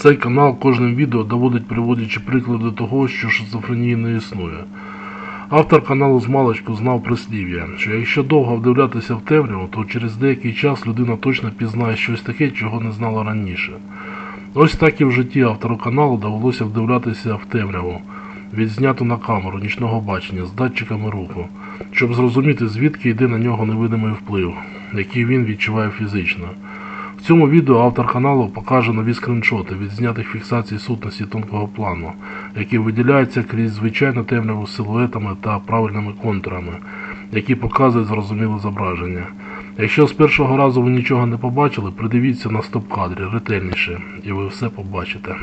Цей канал кожним відео доводить приводячи приклади того, що шизофренії не існує. Автор каналу з знав прислів'я, що якщо довго вдивлятися в темряву, то через деякий час людина точно пізнає щось таке, чого не знала раніше. Ось так і в житті автору каналу довелося вдивлятися в темряву, відзняту на камеру нічного бачення з датчиками руху, щоб зрозуміти, звідки йде на нього невидимий вплив, який він відчуває фізично. Цьому відео автор каналу покаже нові скріншоти від знятих фіксацій сутності тонкого плану, які виділяються крізь звичайну темряву силуетами та правильними контурами, які показують зрозуміле зображення. Якщо з першого разу ви нічого не побачили, придивіться на стоп-кадрі ретельніше, і ви все побачите.